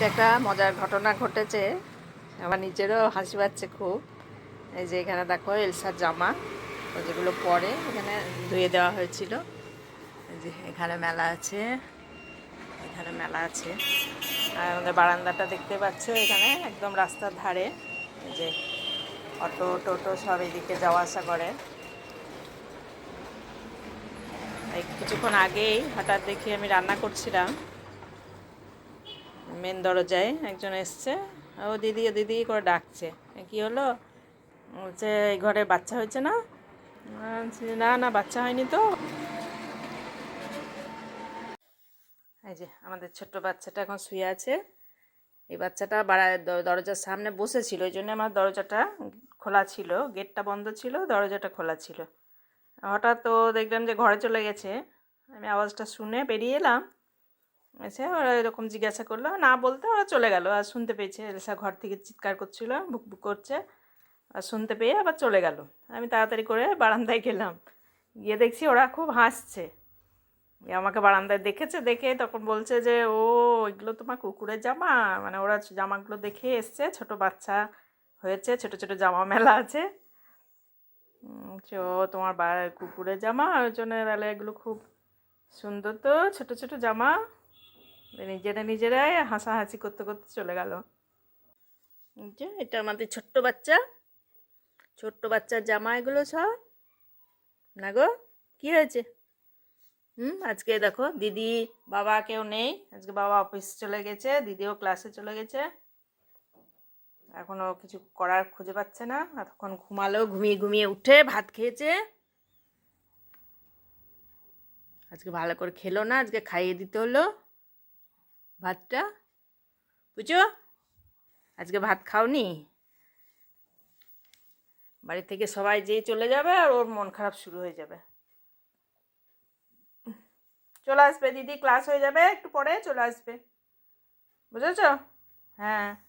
আজকে একটা মজার ঘটনা ঘটেছে। আমার নিজেরও হাসি পাচ্ছে খুব। এই যে এখানে দেখো এলসার জামা ও যেগুলো পরে এখানে ধুয়ে দেওয়া হয়েছিল। যে এখানে মেলা আছে, এখানে মেলা আছে। আর আমাদের বারান্দাটা দেখতে পাচ্ছ, এখানে একদম রাস্তার ধারে। যে অটো, টোটো সব এদিকে যাওয়া আসা করে। কিছুক্ষণ আগেই হঠাৎ দেখি আমি রান্না করছিলাম। মেন দরজায় একজন এসছে। ও দিদি ও দিদি করে ডাকছে। কি হলো? বলছে, এই ঘরে বাচ্চা হয়েছে না? না না, বাচ্চা হয়নি তো। এই যে আমাদের ছোট্ট বাচ্চাটা এখন শুয়ে আছে। এই বাচ্চাটা বাড়া, দ- দরজার সামনে বসেছিল। ওই জন্য আমার দরজাটা খোলা ছিল। গেটটা বন্ধ ছিল, দরজাটা খোলা ছিল। হঠাৎ তো দেখলাম যে ঘরে চলে গেছে। আমি আওয়াজটা শুনে বেরিয়ে এলাম। এসে ওরা এরকম জিজ্ঞাসা করল, না বলতে ওরা চলে গেল। আর শুনতে পেয়েছে, এলসা ঘর থেকে চিৎকার করছিল বুক বুক করছে। আর শুনতে পেয়ে আবার চলে গেল। আমি তাড়াতাড়ি করে বারান্দায় গেলাম। গিয়ে দেখছি ওরা খুব হাসছে। আমাকে বারান্দায় দেখেছে, দেখে তখন বলছে যে, ও, এগুলো তোমার কুকুরের জামা? মানে ওরা জামাগুলো দেখে এসছে, ছোট বাচ্চা হয়েছে, ছোট ছোট জামা মেলা আছে। ও, তোমার কুকুরের জামা? ওই জন্য এগুলো খুব সুন্দর তো, ছোট ছোট জামা। নিজেরা নিজেরাই হাসাহাসি করতে করতে চলে গেল। যে এটা আমাদের ছোট্ট বাচ্চা। ছোট্ট বাচ্চার জামা এগুলো সব। না গো, কী হয়েছে? হুম, আজকে দেখো দিদি, বাবা কেউ নেই। আজকে বাবা অফিস চলে গেছে, দিদিও ক্লাসে চলে গেছে। এখনও কিছু করার খুঁজে পাচ্ছে না। এতক্ষণ ঘুমালো, ঘুমিয়ে ঘুমিয়ে উঠে ভাত খেয়েছে। আজকে ভালো করে খেলো না, আজকে খাইয়ে দিতে হলো। ভাতটা? বুঝো আজকে ভাত খাওনি? বাড়ি থেকে সবাই যেয়ে চলে যাবে আর ওর মন খারাপ শুরু হয়ে যাবে। চলে আসবে, দিদি ক্লাস হয়ে যাবে একটু পরে চলে আসবে। বুঝেছ? হ্যাঁ।